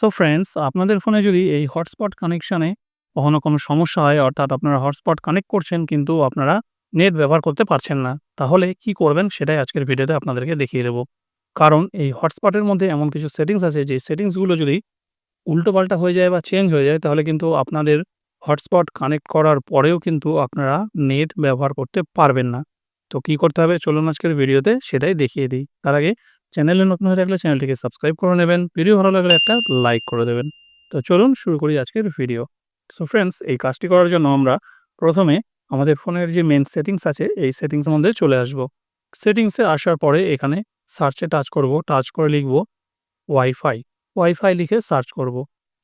So friends আপনাদের ফোনে যদি এই হটস্পট কানেকশানে কখনো কোনো সমস্যা হয়, অর্থাৎ আপনারা হটস্পট কানেক্ট করছেন কিন্তু আপনারা নেট ব্যবহার করতে পারছেন না, তাহলে কি করবেন সেটাই আজকের ভিডিওতে আপনাদেরকে দেখিয়ে দেবো। কারণ এই হটস্পটের মধ্যে এমন কিছু সেটিংস আছে, যে সেটিংসগুলো যদি উল্টোপাল্টা হয়ে যায় বা চেঞ্জ হয়ে যায়, তাহলে কিন্তু আপনাদের হটস্পট কানেক্ট করার পরেও কিন্তু আপনারা নেট ব্যবহার করতে পারবেন না। তো কি করতে হবে? চলুন আজকের ভিডিওতে সেটাই দেখিয়ে দিই। তার আগে চ্যানেলে নতুন হয়ে থাকলে চ্যানেলটিকে সাবস্ক্রাইব করে নেবেন। ভিডিও ভালো লাগলে একটা লাইক করে দেবেন। তো চলুন শুরু করি আজকের ভিডিও। সো ফ্রেন্ডস এই কাজটি করার জন্য আমরা প্রথমে আমাদের ফোনের যে মেন সেটিংস আছে, এই সেটিংসের মধ্যে চলে আসব। সেটিংসে আসার পরে এখানে সার্চে টাচ করব। টাচ করে লিখব ওয়াইফাই ওয়াইফাই লিখে সার্চ করব।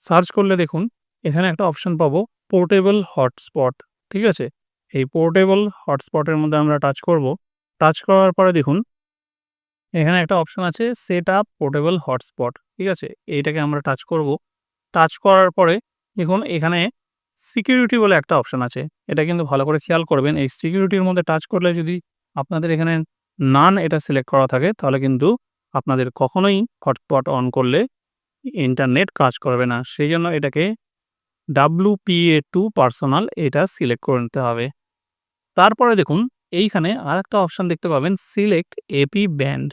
সার্চ করলে দেখুন, এখানে একটা অপশন পাবো পোর্টেবল হটস্পট ঠিক আছে? এই পোর্টেবল হটস্পটের মধ্যে আমরা টাচ করব। টাচ করার পরে দেখুন এখানে একটা অপশন আছে সেট আপ পোর্টেবল হটস্পট ঠিক আছে? এইটাকে আমরা টাচ করব। টাচ করার পরে দেখুন, এখানে সিকিউরিটি বলে একটা অপশন আছে। এটা কিন্তু ভালো করে খেয়াল করবেন। এই সিকিউরিটির মধ্যে টাচ করলে যদি আপনাদের এখানে নান এটা সিলেক্ট করা থাকে, তাহলে কিন্তু আপনাদের কখনোই হটস্পট অন করলে ইন্টারনেট কাজ করবে না। সেই জন্য এটাকে ডাব্লু পিএ টু পার্সোনাল এটা সিলেক্ট করে নিতে হবে। তারপরে দেখুন, এইখানে আর একটা অপশান দেখতে পাবেন সিলেক্ট এপি ব্যান্ড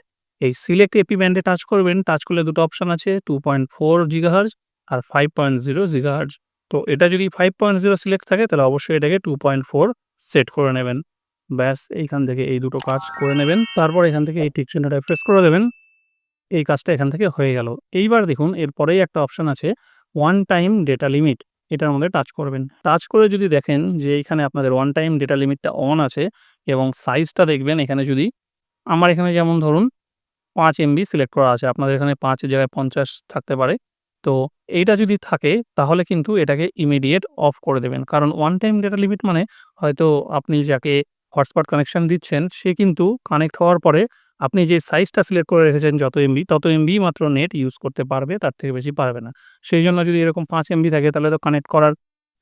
এই সিলেক্ট এপি ব্যান্ডে টাচ করবেন টাচ করলে দুটো অপশান আছে টু পয়েন্ট ফোর জিগাহার্জ আর ফাইভ পয়েন্ট জিরো জিগাহার্জ তো এটা যদি ফাইভ পয়েন্ট জিরো সিলেক্ট থাকে, তাহলে অবশ্যই এটাকে টু পয়েন্ট ফোর সেট করে নেবেন। ব্যাস, এইখান থেকে এই দুটো কাজ করে নেবেন। তারপর এখান থেকে এই টিক চিহ্নটা করে দেবেন। এই কাজটা এখান থেকে হয়ে গেল। এইবার দেখুন, এরপরেই একটা অপশান আছে ওয়ান টাইম ডেটা লিমিট এটার মধ্যে টাচ করবেন। টাচ করে যদি দেখেন যে এখানে আপনাদের ওয়ান টাইম ডেটা লিমিটটা অন আছে, এবং সাইজটা দেখবেন এখানে যদি, আমার এখানে যেমন ধরুন পাঁচ এমবি সিলেক্ট করা আছে। আপনাদের এখানে পাঁচের জায়গায় পঞ্চাশ থাকতে পারে। তো এইটা যদি থাকে, তাহলে কিন্তু এটাকে ইমিডিয়েট অফ করে দেবেন। কারণ ওয়ান টাইম ডেটা লিমিট মানে হয়তো আপনি যাকে হটস্পট কানেকশন দিচ্ছেন, সে কিন্তু কানেক্ট হওয়ার পরে আপনি যে সাইজটা সিলেক্ট করে রেখেছেন যত এমবি, তত এমবি মাত্র নেট ইউজ করতে পারবে, তার থেকে বেশি পারবে না। সেই জন্য যদি এরকম পাঁচ এমবি থাকে, তাহলে তো কানেক্ট করার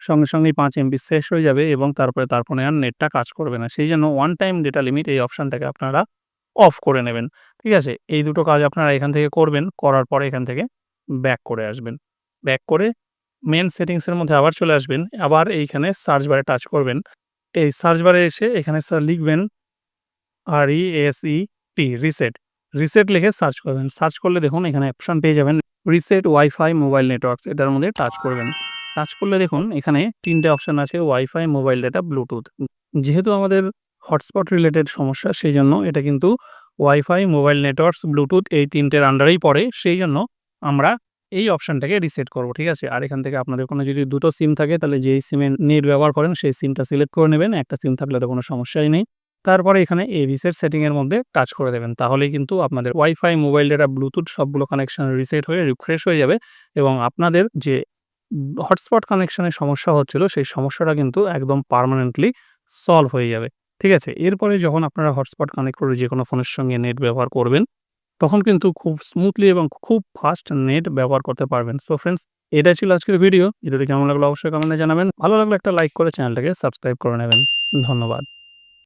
সঙ্গে সঙ্গেই পাঁচ এমবি শেষ হয়ে যাবে এবং তারপরে তার ফোনে আর নেটটা কাজ করবে না। সেই জন্য ওয়ান টাইম ডেটা লিমিট এই অপশানটাকে আপনারা অফ করে নেবেন। ঠিক আছে? এই দুটো কাজ আপনারা এখান থেকে করবেন, করার পরে এখান থেকে ব্যাক করে আসবেন। ব্যাক করে মেন সেটিংসের মধ্যে আবার চলে আসবেন, আবার এইখানে সার্চ বারে টাচ করবেন। এই সার্চ বারে এসে এখানে স্যার লিখবেন R E S E T reset reset লিখে সার্চ করবেন। সার্চ করলে দেখুন এখানে অপশান পেয়ে যাবেন রিসেট ওয়াইফাই মোবাইল নেটওয়ার্কস এটার মধ্যে টাচ করবেন। টাচ করলে দেখুন এখানে তিনটে অপশান আছে ওয়াইফাই মোবাইল ডেটা ব্লুটুথ যেহেতু আমাদের হটস্পট রিলেটেড সমস্যা সেই জন্য এটা কিন্তু ওয়াইফাই মোবাইল নেটওয়ার্কস ব্লুটুথ এই তিনটের আন্ডারেই পড়ে সেই জন্য আমরা এই অপশানটাকে রিসেট করব, ঠিক আছে? আর এখান থেকে আপনাদের কোনো যদি দুটো সিম থাকে, তাহলে যেই সিমে নেট ব্যবহার করেন, সেই সিমটা সিলেক্ট করে নেবেন, একটা সিম থাকলে তো কোনো সমস্যাই নেই। তারপরে এখানে এই রিসেট সেটিংয়ের মধ্যে টাচ করে দেবেন, তাহলেই কিন্তু আপনাদের ওয়াইফাই মোবাইল ডেটা ব্লুটুথ সবগুলো কানেকশন রিসেট হয়ে রিফ্রেশ হয়ে যাবে এবং আপনাদের যে হটস্পট কানেকশানের সমস্যা হচ্ছিল, সেই সমস্যাটা কিন্তু একদম পারমানেন্টলি সলভ হয়ে যাবে। ঠিক আছে? এরপরে যখন আপনারা হটস্পট কানেক্ট করে যে কোনো ফোনের সঙ্গে নেট ব্যবহার করবেন, তখন কিন্তু খুব স্মুথলি এবং খুব ফাস্ট নেট ব্যবহার করতে পারবেন। সো ফ্রেন্ডস এটা ছিল আজকের ভিডিও ভিডিওটি কেমন লাগল অবশ্যই কমেন্টে জানাবেন। ভালো লাগলে একটা লাইক করে চ্যানেলটাকে সাবস্ক্রাইব করে নেবেন। ধন্যবাদ।